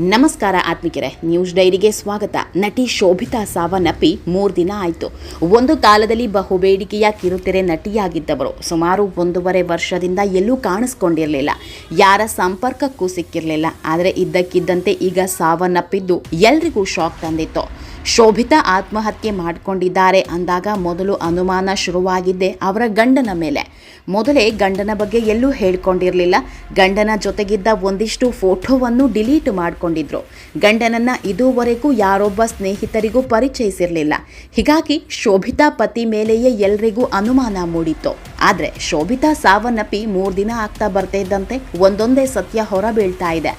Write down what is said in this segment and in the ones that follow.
ನಮಸ್ಕಾರ ಆತ್ಮಿಕರೇ, ನ್ಯೂಸ್ ಡೈರಿಗೆ ಸ್ವಾಗತ. ನಟಿ ಶೋಭಿತಾ ಸಾವನ್ನಪ್ಪಿ ಮೂರು ದಿನ ಆಯಿತು. ಒಂದು ಕಾಲದಲ್ಲಿ ಬಹುಬೇಡಿಕೆಯ ಕಿರುತೆರೆ ನಟಿಯಾಗಿದ್ದವರು. ಸುಮಾರು ಒಂದೂವರೆ ವರ್ಷದಿಂದ ಎಲ್ಲೂ ಕಾಣಿಸ್ಕೊಂಡಿರಲಿಲ್ಲ. ಯಾರ ಸಂಪರ್ಕಕ್ಕೂ ಸಿಕ್ಕಿರಲಿಲ್ಲ. ಆದರೆ ಇದ್ದಕ್ಕಿದ್ದಂತೆ ಈಗ ಸಾವನ್ನಪ್ಪಿದ್ದು ಎಲ್ರಿಗೂ ಶಾಕ್ ತಂದಿತ್ತು. ಶೋಭಿತಾ ಆತ್ಮಹತ್ಯೆ ಮಾಡಿಕೊಂಡಿದ್ದಾರೆ ಅಂದಾಗ ಮೊದಲು ಅನುಮಾನ ಶುರುವಾಗಿದ್ದೆ ಅವರ ಗಂಡನ ಮೇಲೆ. ಮೊದಲೇ ಗಂಡನ ಬಗ್ಗೆ ಎಲ್ಲೂ ಹೇಳ್ಕೊಂಡಿರಲಿಲ್ಲ. ಗಂಡನ ಜೊತೆಗಿದ್ದ ಒಂದಿಷ್ಟು ಫೋಟೋವನ್ನು ಡಿಲೀಟ್ ಮಾಡಿಕೊಂಡಿದ್ರು. ಗಂಡನನ್ನು ಇದುವರೆಗೂ ಯಾರೊಬ್ಬ ಸ್ನೇಹಿತರಿಗೂ ಪರಿಚಯಿಸಿರಲಿಲ್ಲ. ಹೀಗಾಗಿ ಶೋಭಿತಾ ಪತಿ ಮೇಲೆಯೇ ಎಲ್ರಿಗೂ ಅನುಮಾನ ಮೂಡಿತ್ತು. ಆದರೆ ಶೋಭಿತಾ ಸಾವನ್ನಪ್ಪಿ ಮೂರು ದಿನ ಆಗ್ತಾ ಬರ್ತಾ ಇದ್ದಂತೆ ಒಂದೊಂದೇ ಸತ್ಯ ಹೊರಬೀಳ್ತಾ ಇದೆ.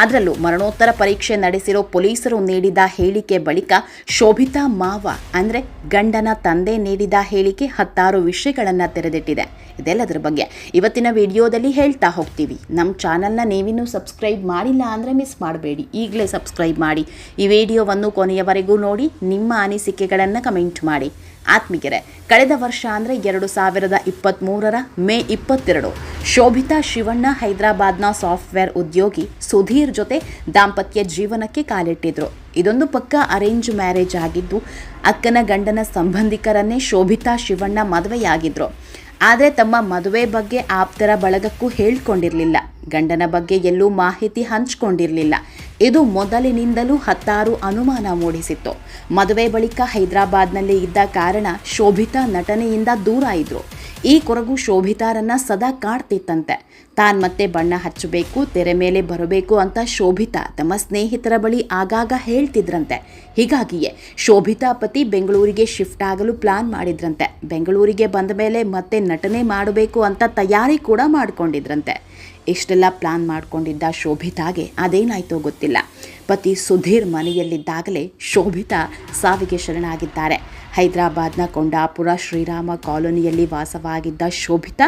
ಅದರಲ್ಲೂ ಮರಣೋತ್ತರ ಪರೀಕ್ಷೆ ನಡೆಸಿರೋ ಪೊಲೀಸರು ನೀಡಿದ ಹೇಳಿಕೆ ಬಳಿಕ ಶೋಭಿತಾ ಮಾವ, ಅಂದರೆ ಗಂಡನ ತಂದೆ ನೀಡಿದ ಹೇಳಿಕೆ ಹತ್ತಾರು ವಿಷಯಗಳನ್ನು ತೆರೆದಿಟ್ಟಿದೆ. ಇದೆಲ್ಲದರ ಬಗ್ಗೆ ಇವತ್ತಿನ ವಿಡಿಯೋದಲ್ಲಿ ಹೇಳ್ತಾ ಹೋಗ್ತೀವಿ. ನಮ್ಮ ಚಾನಲ್ನ ನೀವಿನ್ನೂ ಸಬ್ಸ್ಕ್ರೈಬ್ ಮಾಡಿಲ್ಲ ಅಂದರೆ ಮಿಸ್ ಮಾಡಬೇಡಿ. ಈಗಲೇ ಸಬ್ಸ್ಕ್ರೈಬ್ ಮಾಡಿ. ಈ ವಿಡಿಯೋವನ್ನು ಕೊನೆಯವರೆಗೂ ನೋಡಿ, ನಿಮ್ಮ ಅನಿಸಿಕೆಗಳನ್ನು ಕಮೆಂಟ್ ಮಾಡಿ. ಆತ್ಮಿಗೆರೆ ಕಳೆದ ವರ್ಷ ಅಂದರೆ ಎರಡು ಸಾವಿರದ ಇಪ್ಪತ್ತ್ಮೂರರ ಮೇ ಇಪ್ಪತ್ತೆರಡು, ಶೋಭಿತಾ ಶಿವಣ್ಣ ಹೈದರಾಬಾದ್ನ ಸಾಫ್ಟ್ವೇರ್ ಉದ್ಯೋಗಿ ಸುಧೀರ್ ಜೊತೆ ದಾಂಪತ್ಯ ಜೀವನಕ್ಕೆ ಕಾಲಿಟ್ಟಿದ್ರು. ಇದೊಂದು ಪಕ್ಕ ಅರೇಂಜ್ ಮ್ಯಾರೇಜ್ ಆಗಿದ್ದು, ಅಕ್ಕನ ಗಂಡನ ಸಂಬಂಧಿಕರನ್ನೇ ಶೋಭಿತಾ ಶಿವಣ್ಣ ಮದುವೆಯಾಗಿದ್ರು. ಆದರೆ ತಮ್ಮ ಮದುವೆ ಬಗ್ಗೆ ಆಪ್ತರ ಬಳಗಕ್ಕೂ ಹೇಳ್ಕೊಂಡಿರಲಿಲ್ಲ. ಗಂಡನ ಬಗ್ಗೆ ಎಲ್ಲೂ ಮಾಹಿತಿ ಹಂಚ್ಕೊಂಡಿರಲಿಲ್ಲ. ಇದು ಮೊದಲಿನಿಂದಲೂ ಹತ್ತಾರು ಅನುಮಾನ ಮೂಡಿಸಿತ್ತು. ಮದುವೆ ಬಳಿಕ ಹೈದರಾಬಾದ್ನಲ್ಲಿ ಇದ್ದ ಕಾರಣ ಶೋಭಿತಾ ನಟನೆಯಿಂದ ದೂರ ಇದ್ರು. ಈ ಕೊರಗು ಶೋಭಿತಾರನ್ನ ಸದಾ ಕಾಡ್ತಿತ್ತಂತೆ. ತಾನ್ ಮತ್ತೆ ಬಣ್ಣ ಹಚ್ಚಬೇಕು, ತೆರೆ ಮೇಲೆ ಬರಬೇಕು ಅಂತ ಶೋಭಿತಾ ತಮ್ಮ ಸ್ನೇಹಿತರ ಬಳಿ ಆಗಾಗ ಹೇಳ್ತಿದ್ರಂತೆ. ಹೀಗಾಗಿಯೇ ಶೋಭಿತಾ ಪತಿ ಬೆಂಗಳೂರಿಗೆ ಶಿಫ್ಟ್ ಆಗಲು ಪ್ಲಾನ್ ಮಾಡಿದ್ರಂತೆ. ಬೆಂಗಳೂರಿಗೆ ಬಂದ ಮೇಲೆ ಮತ್ತೆ ನಟನೆ ಮಾಡಬೇಕು ಅಂತ ತಯಾರಿ ಕೂಡ ಮಾಡ್ಕೊಂಡಿದ್ರಂತೆ. ಇಷ್ಟೆಲ್ಲ ಪ್ಲಾನ್ ಮಾಡ್ಕೊಂಡಿದ್ದ ಶೋಭಿತಾಗೆ ಅದೇನಾಯ್ತೋ ಗೊತ್ತಿಲ್ಲ. ಪತಿ ಸುಧೀರ್ ಮನೆಯಲ್ಲಿದ್ದಾಗಲೇ ಶೋಭಿತಾ ಸಾವಿಗೆ ಶರಣಾಗಿದ್ದಾರೆ. ಹೈದರಾಬಾದ್ನ ಕೊಂಡಾಪುರ ಶ್ರೀರಾಮ ಕಾಲೋನಿಯಲ್ಲಿ ವಾಸವಾಗಿದ್ದ ಶೋಭಿತಾ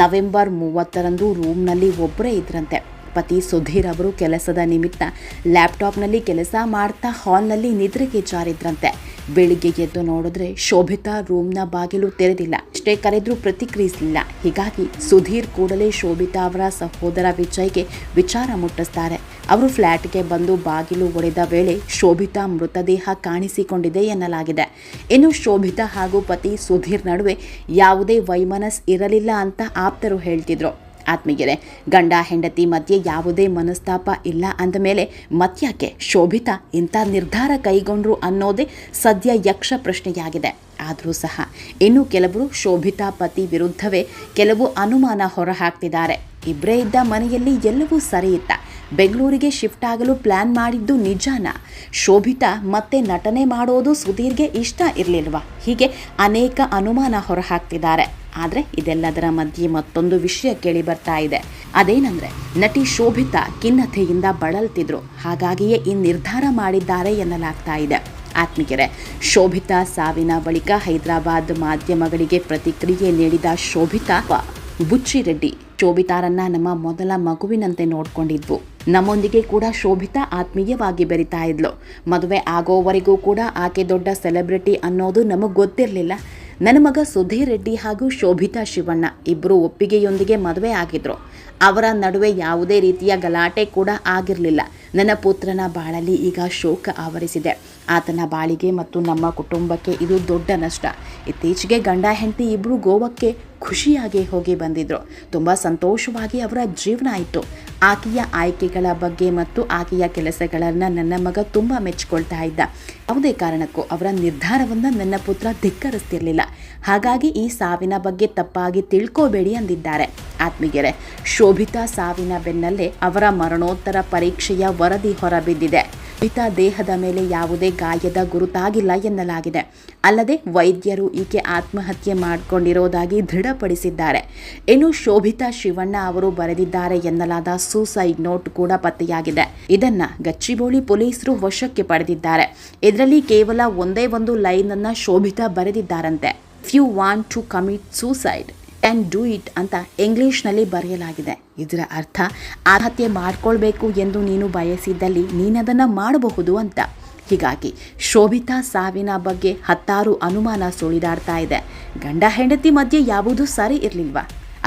ನವೆಂಬರ್ ಮೂವತ್ತರಂದು ರೂಮ್ನಲ್ಲಿ ಒಬ್ಬರೇ ಇದ್ರಂತೆ. ಪತಿ ಸುಧೀರ್ ಅವರು ಕೆಲಸದ ನಿಮಿತ್ತ ಲ್ಯಾಪ್ಟಾಪ್ನಲ್ಲಿ ಕೆಲಸ ಮಾಡ್ತಾ ಹಾಲ್ನಲ್ಲಿ ನಿದ್ರೆಗೆ ಜಾರಿದ್ರಂತೆ. ಬೆಳಿಗ್ಗೆ ಎದ್ದು ನೋಡಿದ್ರೆ ಶೋಭಿತಾ ರೂಮ್ನ ಬಾಗಿಲು ತೆರೆದಿಲ್ಲ. ಅಷ್ಟೇ ಕರೆದ್ರೂ ಪ್ರತಿಕ್ರಿಯಿಸಲಿಲ್ಲ. ಹೀಗಾಗಿ ಸುಧೀರ್ ಕೂಡಲೇ ಶೋಭಿತಾ ಅವರ ಸಹೋದರ ವಿಜಯ್ಗೆ ವಿಚಾರ ಮುಟ್ಟಿಸ್ತಾರೆ. ಅವರು ಫ್ಲ್ಯಾಟ್ಗೆ ಬಂದು ಬಾಗಿಲು ಒಡೆದ ವೇಳೆ ಶೋಭಿತಾ ಮೃತದೇಹ ಕಾಣಿಸಿಕೊಂಡಿದೆ ಎನ್ನಲಾಗಿದೆ. ಇನ್ನು ಶೋಭಿತಾ ಹಾಗೂ ಪತಿ ಸುಧೀರ್ ನಡುವೆ ಯಾವುದೇ ವೈಮನಸ್ ಇರಲಿಲ್ಲ ಅಂತ ಆಪ್ತರು ಹೇಳ್ತಿದ್ರು. ಆತ್ಮೀಯರೇ, ಗಂಡ ಹೆಂಡತಿ ಮಧ್ಯೆ ಯಾವುದೇ ಮನಸ್ತಾಪ ಇಲ್ಲ ಅಂದ ಮೇಲೆ ಮತ್ಯಾಕೆ ಶೋಭಿತಾ ಇಂಥ ನಿರ್ಧಾರ ಕೈಗೊಂಡ್ರು ಅನ್ನೋದೇ ಸದ್ಯ ಯಕ್ಷ ಪ್ರಶ್ನೆಯಾಗಿದೆ. ಆದರೂ ಸಹ ಇನ್ನು ಕೆಲವರು ಶೋಭಿತಾ ಪತಿ ವಿರುದ್ಧವೇ ಕೆಲವು ಅನುಮಾನ ಹೊರಹಾಕ್ತಿದ್ದಾರೆ. ಇಬ್ಬರೇ ಇದ್ದ ಮನೆಯಲ್ಲಿ ಎಲ್ಲವೂ ಸರಿ ಇತ್ತ ಬೆಂಗಳೂರಿಗೆ ಶಿಫ್ಟ್ ಆಗಲು ಪ್ಲ್ಯಾನ್ ಮಾಡಿದ್ದು ನಿಜಾನ. ಶೋಭಿತಾ ಮತ್ತೆ ನಟನೆ ಮಾಡೋದು ಸುಧೀರ್ಗೆ ಇಷ್ಟ ಇರಲಿಲ್ವಾ? ಹೀಗೆ ಅನೇಕ ಅನುಮಾನ ಹೊರಹಾಕ್ತಿದ್ದಾರೆ. ಆದರೆ ಇದೆಲ್ಲದರ ಮಧ್ಯೆ ಮತ್ತೊಂದು ವಿಷಯ ಕೇಳಿ ಬರ್ತಾ ಇದೆ. ಅದೇನಂದ್ರೆ, ನಟಿ ಶೋಭಿತಾ ಖಿನ್ನತೆಯಿಂದ ಬಳಲ್ತಿದ್ರು. ಹಾಗಾಗಿಯೇ ಈ ನಿರ್ಧಾರ ಮಾಡಿದ್ದಾರೆ ಎನ್ನಲಾಗ್ತಾ ಇದೆ. ಆತ್ಮಿಕೆರೆ, ಶೋಭಿತಾ ಸಾವಿನ ಬಳಿಕ ಹೈದರಾಬಾದ್ ಮಾಧ್ಯಮಗಳಿಗೆ ಪ್ರತಿಕ್ರಿಯೆ ನೀಡಿದ ಶೋಭಿತಾ, ಬುಚ್ಚಿ ರೆಡ್ಡಿ ಶೋಭಿತಾರನ್ನ ನಮ್ಮ ಮೊದಲ ಮಗುವಿನಂತೆ ನೋಡ್ಕೊಂಡಿದ್ವು. ನಮ್ಮೊಂದಿಗೆ ಕೂಡ ಶೋಭಿತಾ ಆತ್ಮೀಯವಾಗಿ ಬೆರಿತಾ ಇದ್ಲು. ಮದುವೆ ಆಗೋವರೆಗೂ ಕೂಡ ಆಕೆ ದೊಡ್ಡ ಸೆಲೆಬ್ರಿಟಿ ಅನ್ನೋದು ನಮಗೆ ಗೊತ್ತಿರಲಿಲ್ಲ. ನನ್ನ ಮಗ ಸುಧೀರ್ ರೆಡ್ಡಿ ಹಾಗೂ ಶೋಭಿತಾ ಶಿವಣ್ಣ ಇಬ್ಬರು ಒಪ್ಪಿಗೆಯೊಂದಿಗೆ ಮದುವೆ ಆಗಿದ್ರು. ಅವರ ನಡುವೆ ಯಾವುದೇ ರೀತಿಯ ಗಲಾಟೆ ಕೂಡ ಆಗಿರಲಿಲ್ಲ. ನನ್ನ ಪುತ್ರನ ಬಾಳಲ್ಲಿ ಈಗ ಶೋಕ ಆವರಿಸಿದೆ. ಆತನ ಬಾಳಿಗೆ ಮತ್ತು ನಮ್ಮ ಕುಟುಂಬಕ್ಕೆ ಇದು ದೊಡ್ಡ ನಷ್ಟ. ಇತ್ತೀಚೆಗೆ ಗಂಡ ಹೆಂಡತಿ ಇಬ್ಬರು ಗೋವಕ್ಕೆ ಖುಷಿಯಾಗಿ ಹೋಗಿ ಬಂದಿದ್ರು. ತುಂಬ ಸಂತೋಷವಾಗಿ ಅವರ ಜೀವನ ಆಯಿತು. ಆಕೆಯ ಆಯ್ಕೆಗಳ ಬಗ್ಗೆ ಮತ್ತು ಆಕೆಯ ಕೆಲಸಗಳನ್ನು ನನ್ನ ಮಗ ತುಂಬ ಮೆಚ್ಕೊಳ್ತಾ ಇದ್ದ. ಯಾವುದೇ ಕಾರಣಕ್ಕೂ ಅವರ ನಿರ್ಧಾರವನ್ನು ನನ್ನ ಪುತ್ರ ಧಿಕ್ಕರಿಸ್ತಿರ್ಲಿಲ್ಲ. ಹಾಗಾಗಿ ಈ ಸಾವಿನ ಬಗ್ಗೆ ತಪ್ಪಾಗಿ ತಿಳ್ಕೋಬೇಡಿ ಅಂದಿದ್ದಾರೆ. ಆತ್ಮೀಗೆರೆ ಶೋಭಿತಾ ಸಾವಿನ ಬೆನ್ನಲ್ಲೇ ಅವರ ಮರಣೋತ್ತರ ಪರೀಕ್ಷೆಯ ವರದಿ ಹೊರಬಿದ್ದಿದೆ. ಶೋಭಿತಾ ದೇಹದ ಮೇಲೆ ಯಾವುದೇ ಗಾಯದ ಗುರುತಾಗಿಲ್ಲ ಎನ್ನಲಾಗಿದೆ. ಅಲ್ಲದೆ ವೈದ್ಯರು ಈಕೆ ಆತ್ಮಹತ್ಯೆ ಮಾಡಿಕೊಂಡಿರೋದಾಗಿ ದೃಢಪಡಿಸಿದ್ದಾರೆ. ಇನ್ನು ಶೋಭಿತಾ ಶಿವಣ್ಣ ಅವರು ಬರೆದಿದ್ದಾರೆ ಎನ್ನಲಾದ ಸೂಸೈಡ್ ನೋಟ್ ಕೂಡ ಪತ್ತೆಯಾಗಿದೆ. ಇದನ್ನ ಗಚ್ಚಿಬೋಳಿ ಪೊಲೀಸರು ವಶಕ್ಕೆ ಪಡೆದಿದ್ದಾರೆ. ಇದರಲ್ಲಿ ಕೇವಲ ಒಂದೇ ಒಂದು ಲೈನ್ ಅನ್ನ Shobhita ಬರೆದಿದ್ದಾರಂತೆ. If you want to commit suicide can do it ಅಂತ ಇಂಗ್ಲೀಷ್ನಲ್ಲಿ ಬರೆಯಲಾಗಿದೆ. ಇದರ ಅರ್ಥ, ಆತ್ಮಹತ್ಯೆ ಮಾಡಿಕೊಳ್ಬೇಕು ಎಂದು ನೀನು ಬಯಸಿದ್ದಲ್ಲಿ ನೀನದನ್ನು ಮಾಡಬಹುದು ಅಂತ. ಹೀಗಾಗಿ ಶೋಭಿತಾ ಸಾವಿನ ಬಗ್ಗೆ ಹತ್ತಾರು ಅನುಮಾನ ಸುಳಿದಾಡ್ತಾ ಇದೆ. ಗಂಡ ಹೆಂಡತಿ ಮಧ್ಯೆ ಯಾವುದೂ ಸರಿ ಇರಲಿಲ್ವ?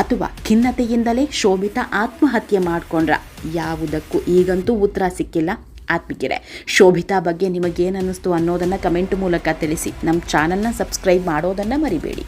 ಅಥವಾ ಖಿನ್ನತೆಯಿಂದಲೇ ಶೋಭಿತಾ ಆತ್ಮಹತ್ಯೆ ಮಾಡ್ಕೊಂಡ್ರ? ಯಾವುದಕ್ಕೂ ಈಗಂತೂ ಉತ್ತರ ಸಿಕ್ಕಿಲ್ಲ. ಆತ್ಮಿಕಿರೆ, ಶೋಭಿತಾ ಬಗ್ಗೆ ನಿಮಗೇನು ಅನ್ನಿಸ್ತು ಅನ್ನೋದನ್ನು ಕಮೆಂಟ್ ಮೂಲಕ ತಿಳಿಸಿ. ನಮ್ಮ ಚಾನಲ್ನ ಸಬ್ಸ್ಕ್ರೈಬ್ ಮಾಡೋದನ್ನು ಮರಿಬೇಡಿ.